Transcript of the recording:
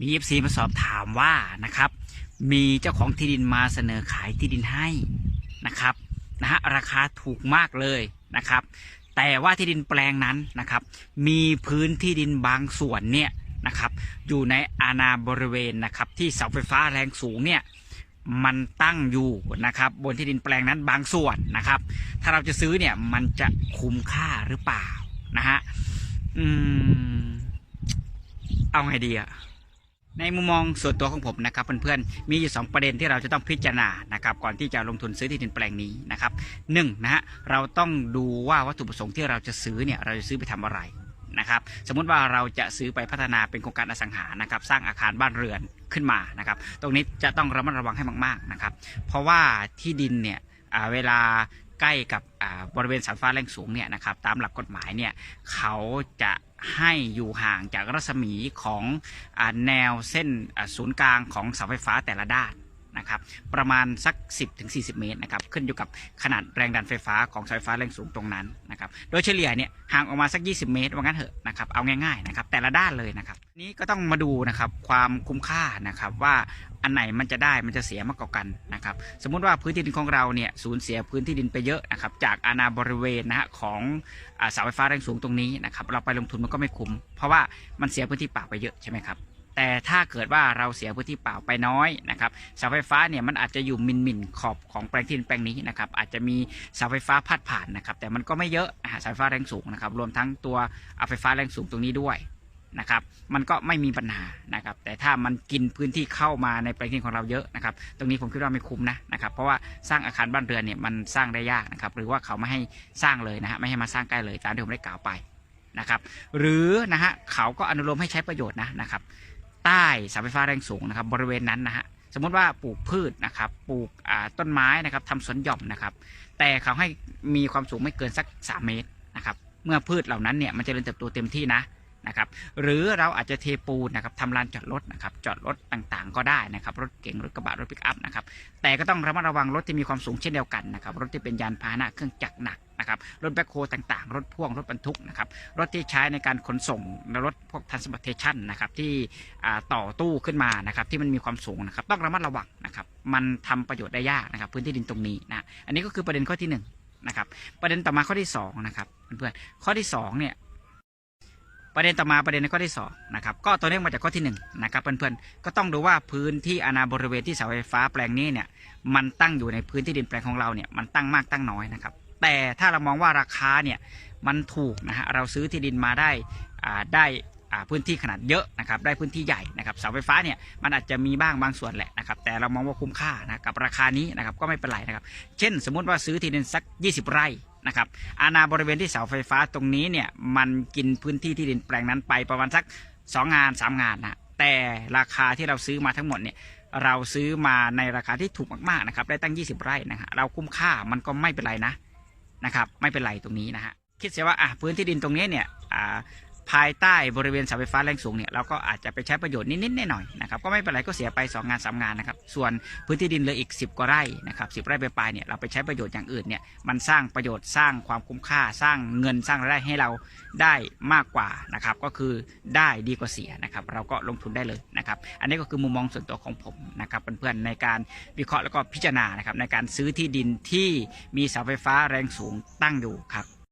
มีเอฟซีมาสอบถามว่านะครับ มีเจ้าของที่ดินมาเสนอขายที่ดินให้นะครับนะฮะราคาถูกมากเลยนะครับ แต่ว่าที่ดินแปลงนั้นนะครับ มีพื้นที่ดินบางส่วนเนี่ยนะครับ อยู่ในอาณาบริเวณนะครับที่เสาไฟฟ้าแรงสูงเนี่ยมันตั้งอยู่นะครับ บนที่ดินแปลงนั้นบางส่วนนะครับ ถ้าเราจะซื้อเนี่ยมันจะคุ้มค่าหรือเปล่านะฮะอืมเอาไงดีอะ ในมุมมองส่วนตัวของผมนะครับเพื่อนๆ มีอยู่สองประเด็นที่เราจะต้องพิจารณานะครับก่อนที่จะลงทุนซื้อที่ดินแปลงนี้นะครับหนึ่งนะฮะเราต้องดูว่าวัตถุประสงค์ที่เราจะซื้อเนี่ยเราจะซื้อไปทำอะไรนะครับสมมุติว่าเราจะซื้อไปพัฒนาเป็นโครงการอสังหานะครับสร้างอาคารบ้านเรือนขึ้นมานะครับตรงนี้จะต้องระมัดระวังให้มากๆนะครับเพราะว่าที่ดินเนี่ยเวลา ใกล้กับบริเวณสายฟ้าแรงสูงเนี่ยนะครับตามหลักกฎหมายเนี่ยเขาจะให้อยู่ห่างจากรัศมีของอแนวเส้นศูนย์กลางของเสาไฟฟ้าแต่ละด้าน นะครับประมาณสัก 10-40 เมตรนะครับขึ้นอยู่กับขนาดแรงดันไฟฟ้าของสายไฟฟ้าแรงสูงตรงนั้นนะครับโดยเฉลี่ยเนี่ยห่างออกมาสัก 20 เมตรว่างั้นเถอะนะครับเอาง่ายๆนะครับแต่ละด้านเลยนะครับนี้ก็ต้องมาดูนะครับความคุ้มค่านะครับว่าอันไหนมันจะได้มันจะเสียมากกว่ากันนะครับสมมุติว่าพื้นที่ดินของเราเนี่ยสูญเสียพื้นที่ดินไปเยอะนะครับจากอาณาบริเวณนะฮะของเสาไฟฟ้าแรงสูงตรงนี้นะครับเราไปลงทุนมันก็ไม่คุ้ม เพราะว่ามันเสียพื้นที่ป่าไปเยอะใช่ไหมครับ แต่ถ้าเกิดว่าเราเสียพื้นที่เปล่าไปน้อยนะครับเสาไฟฟ้าเนี่ยมันอาจจะอยู่มินมินขอบของแปลงที่แปลงนี้นะครับอาจจะมีเสาไฟฟ้าพาดผ่านนะครับแต่มันก็ไม่เยอะเสาไฟฟ้าแรงสูงนะครับรวมทั้งตัวเอาไฟฟ้าแรงสูงตรงนี้ด้วยนะครับมันก็ไม่มีปัญหานะครับแต่ถ้ามันกินพื้นที่เข้ามาในแปลงที่ของเราเยอะนะครับตรงนี้ผมคิดว่าไม่คุ้มนะนะครับเพราะว่าสร้างอาคารบ้านเรือนเนี่ยมันสร้างได้ยากนะครับหรือว่าเขาไม่ให้สร้างเลยนะฮะไม่ให้มาสร้างใกล้เลยตามที่ผมได้กล่าวไปนะครับหรือนะฮะเขาก็อนุโลมให้ใช้ประโยชน์นะนะครับ ใต้เสาไฟฟ้าแรงสูงนะครับ บริเวณนั้นนะฮะสมมติว่าปลูกพืชนะครับ ปลูกต้นไม้นะครับทำสวนหย่อมนะครับ แต่เขาให้มีความสูงไม่เกินสัก 3 เมตรนะครับ เมื่อพืชเหล่านั้นเนี่ยมันจะเริญเติบโตเต็มที่นะ นะครับหรือเราอาจจะเทปูนนะครับทำลานจอดรถนะครับจอดรถต่างๆ ก็ได้นะครับรถเก๋งรถกระบะรถปิกอัพนะครับแต่ก็ต้องระมัดระวังรถที่มีความสูงเช่นเดียวกันนะครับรถที่เป็นยานพาหนะเครื่องจักรหนักนะครับรถแบ็คโฮต่างๆ รถพ่วงรถบรรทุกนะครับรถที่ใช้ในการขนส่งรถพวกทันส p อ r t a t i o n นะครับที่ต่อตู้ขึ้นมานะครับที่มันมีความสูงนะครับต้องระมัดระวังนะครับมันทำประโยชน์ได้ยากนะครับพื้นที่ดินตรงนี้นะอันนี้ก็คือประเด็นข้อที่หนึ่งนะครับประเด็นต่อมาข้อที่สองนะครับเพื่อนๆข้อที่สองเนี่ย ประเด็นต่อมาประเด็นในข้อที่สองนะครับก็ตัวเนื่องมาจากข้อที่หนึ่งนะครับเพื่อนๆก็ต้องดูว่าพื้นที่อาณาบริเวณที่เสาไฟฟ้าแปลงนี้เนี่ยมันตั้งอยู่ในพื้นที่ดินแปลงของเราเนี่ยมันตั้งมากตั้งน้อยนะครับแต่ถ้าเรามองว่าราคาเนี่ยมันถูกนะฮะเราซื้อที่ดินมาได้อ่าได้อ่าพื้นที่ขนาดเยอะนะครับได้พื้นที่ใหญ่นะครับเสาไฟฟ้าเนี่ยมันอาจจะมีบ้างบางส่วนแหละนะครับแต่เรามองว่าคุ้มค่านะกับราคานี้นะครับก็ไม่เป็นไรนะครับเช่น สมมุติว่าซื้อที่ดินสัก 20 ไร่ นะครับอาณาบริเวณที่เสาไฟฟ้าตรงนี้เนี่ยมันกินพื้นที่ที่ดินแปลงนั้นไปประมาณสัก 2 งาน 3 งานนะแต่ราคาที่เราซื้อมาทั้งหมดเนี่ยเราซื้อมาในราคาที่ถูกมากๆนะครับได้ตั้ง 20 ไร่นะฮะเราคุ้มค่ามันก็ไม่เป็นไรนะนะครับไม่เป็นไรตรงนี้นะฮะคิดเสียว่าอะพื้นที่ดินตรงนี้เนี่ยอ่า ภายใต้บริเวณเสาไฟฟ้าแรงสูงเนี่ยเราก็อาจจะไปใช้ประโยชน์นิดๆหน่อยๆนะครับก็ไม่เป็นไรก็เสียไป 2 งาน 3 งานนะครับส่วนพื้นที่ดินเหลืออีก 10 กว่าไร่นะครับสิไร่ไปปลายเนี่ยเราไปใช้ประโยชน์อย่างอื่นเนี่ยมันสร้างประโยชน์สร้างความคุ้มค่าสร้างเงินสร้างรายได้ให้เราได้มากกว่านะครับก็คือได้ดีกว่าเสียนะครับเราก็ลงทุนได้เลยนะครับอันนี้ก็คือมุมมองส่วนตัวของผมนะครับเพื่อนๆในการวิเคราะห์แล้วก็พิจารณานะครับในการซื้อที่ดินที่มีเสาไฟฟ้าแรงสูงตั้งอยู่ครับ